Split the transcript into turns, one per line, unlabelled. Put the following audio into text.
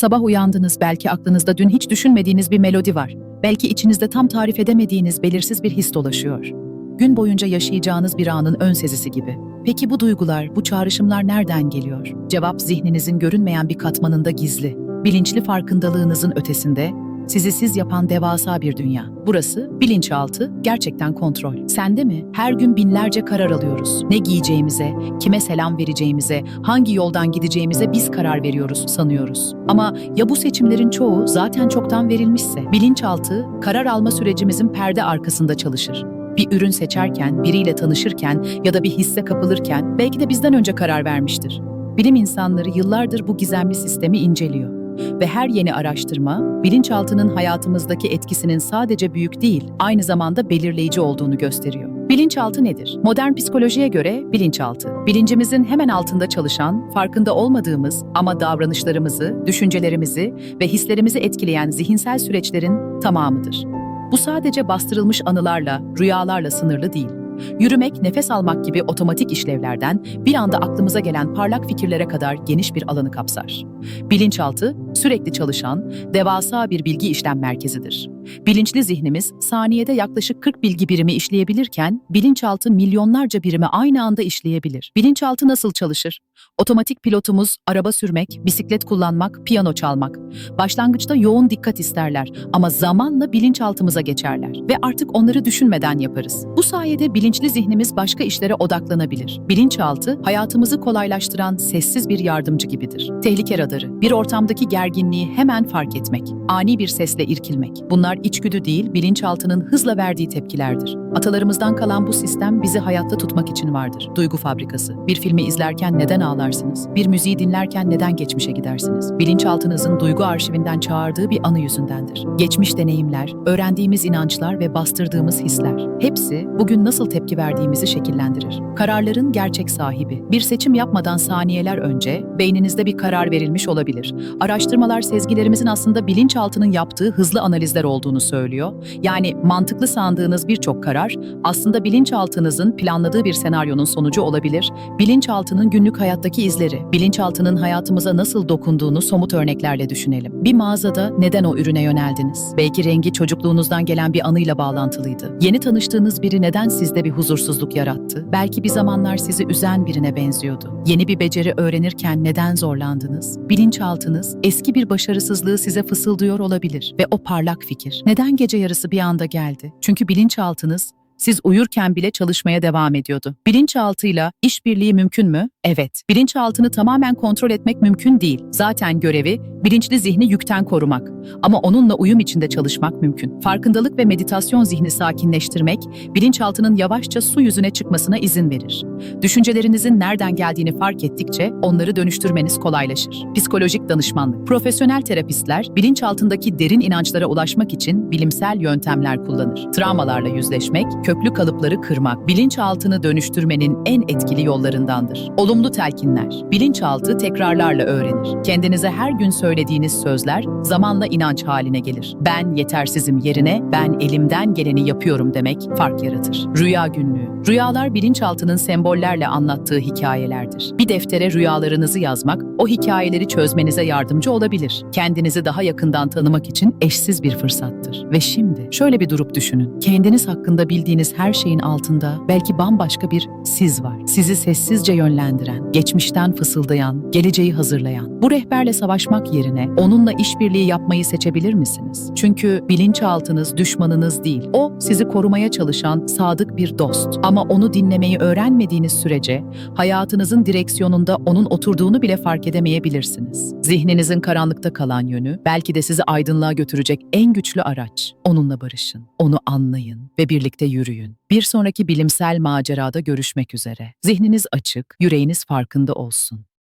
Sabah uyandınız belki aklınızda dün hiç düşünmediğiniz bir melodi var. Belki içinizde tam tarif edemediğiniz belirsiz bir his dolaşıyor. Gün boyunca yaşayacağınız bir anın ön sezisi gibi. Peki bu duygular, bu çağrışımlar nereden geliyor? Cevap zihninizin görünmeyen bir katmanında gizli. Bilinçli farkındalığınızın ötesinde sizi siz yapan devasa bir dünya. Burası bilinçaltı, gerçekten kontrol. Sende mi? Her gün binlerce karar alıyoruz. Ne giyeceğimize, kime selam vereceğimize, hangi yoldan gideceğimize biz karar veriyoruz sanıyoruz. Ama ya bu seçimlerin çoğu zaten çoktan verilmişse? Bilinçaltı, karar alma sürecimizin perde arkasında çalışır. Bir ürün seçerken, biriyle tanışırken ya da bir hisse kapılırken belki de bizden önce karar vermiştir. Bilim insanları yıllardır bu gizemli sistemi inceliyor. Ve her yeni araştırma, bilinçaltının hayatımızdaki etkisinin sadece büyük değil, aynı zamanda belirleyici olduğunu gösteriyor. Bilinçaltı nedir? Modern psikolojiye göre bilinçaltı, bilincimizin hemen altında çalışan, farkında olmadığımız ama davranışlarımızı, düşüncelerimizi ve hislerimizi etkileyen zihinsel süreçlerin tamamıdır. Bu sadece bastırılmış anılarla, rüyalarla sınırlı değil. Yürümek, nefes almak gibi otomatik işlevlerden bir anda aklımıza gelen parlak fikirlere kadar geniş bir alanı kapsar. Bilinçaltı, sürekli çalışan, devasa bir bilgi işlem merkezidir. Bilinçli zihnimiz saniyede yaklaşık 40 bilgi birimi işleyebilirken, bilinçaltı milyonlarca birimi aynı anda işleyebilir. Bilinçaltı nasıl çalışır? Otomatik pilotumuz araba sürmek, bisiklet kullanmak, piyano çalmak. Başlangıçta yoğun dikkat isterler ama zamanla bilinçaltımıza geçerler ve artık onları düşünmeden yaparız. Bu sayede bilinçli zihnimiz başka işlere odaklanabilir. Bilinçaltı, hayatımızı kolaylaştıran sessiz bir yardımcı gibidir. Tehlike radarı, bir ortamdaki gerginliği hemen fark etmek, ani bir sesle irkilmek. Bunlar içgüdü değil, bilinçaltının hızla verdiği tepkilerdir. Atalarımızdan kalan bu sistem bizi hayatta tutmak için vardır. Duygu fabrikası. Bir filmi izlerken neden ağlarsınız? Bir müziği dinlerken neden geçmişe gidersiniz? Bilinçaltınızın duygu arşivinden çağırdığı bir anı yüzündendir. Geçmiş deneyimler, öğrendiğimiz inançlar ve bastırdığımız hisler. Hepsi bugün nasıl tepki verdiğimizi şekillendirir. Kararların gerçek sahibi. Bir seçim yapmadan saniyeler önce beyninizde bir karar verilmiş olabilir. Araştırmalar sezgilerimizin aslında bilinçaltının yaptığı hızlı analizler olduğunu söylüyor. Yani mantıklı sandığınız birçok karar aslında bilinçaltınızın planladığı bir senaryonun sonucu olabilir. Bilinçaltının günlük hayattaki izleri, bilinçaltının hayatımıza nasıl dokunduğunu somut örneklerle düşünelim. Bir mağazada neden o ürüne yöneldiniz? Belki rengi çocukluğunuzdan gelen bir anıyla bağlantılıydı. Yeni tanıştığınız biri neden sizde bir huzursuzluk yarattı? Belki bir zamanlar sizi üzen birine benziyordu. Yeni bir beceri öğrenirken neden zorlandınız? Bilinçaltınız eski bir başarısızlığı size fısıldıyor olabilir ve o parlak fikir neden gece yarısı bir anda geldi? Çünkü bilinçaltınız siz uyurken bile çalışmaya devam ediyordu. Bilinçaltıyla işbirliği mümkün mü? Evet. Bilinçaltını tamamen kontrol etmek mümkün değil. Zaten görevi bilinçli zihni yükten korumak. Ama onunla uyum içinde çalışmak mümkün. Farkındalık ve meditasyon zihni sakinleştirmek, bilinçaltının yavaşça su yüzüne çıkmasına izin verir. Düşüncelerinizin nereden geldiğini fark ettikçe onları dönüştürmeniz kolaylaşır. Psikolojik danışmanlık. Profesyonel terapistler bilinçaltındaki derin inançlara ulaşmak için bilimsel yöntemler kullanır. Travmalarla yüzleşmek, köklü kalıpları kırmak, bilinçaltını dönüştürmenin en etkili yollarındandır. Olumlu telkinler. Bilinçaltı tekrarlarla öğrenir. Kendinize her gün söylediğiniz sözler zamanla inanç haline gelir. Ben yetersizim yerine ben elimden geleni yapıyorum demek fark yaratır. Rüya günlüğü. Rüyalar bilinçaltının sembollerle anlattığı hikayelerdir. Bir deftere rüyalarınızı yazmak o hikayeleri çözmenize yardımcı olabilir. Kendinizi daha yakından tanımak için eşsiz bir fırsattır. Ve şimdi şöyle bir durup düşünün. Kendiniz hakkında bildiğiniz her şeyin altında belki bambaşka bir siz var. Sizi sessizce yönlendiren, geçmişten fısıldayan, geleceği hazırlayan. Bu rehberle savaşmak yerine onunla işbirliği yapmayı seçebilir misiniz? Çünkü bilinçaltınız düşmanınız değil. O sizi korumaya çalışan sadık bir dost. Ama onu dinlemeyi öğrenmediğiniz sürece hayatınızın direksiyonunda onun oturduğunu bile fark edemeyebilirsiniz. Zihninizin karanlıkta kalan yönü belki de sizi aydınlığa götürecek en güçlü araç. Onunla barışın, onu anlayın ve birlikte yürüyün. Bir sonraki bilimsel macerada görüşmek üzere. Zihniniz açık, yüreğiniz farkında olsun.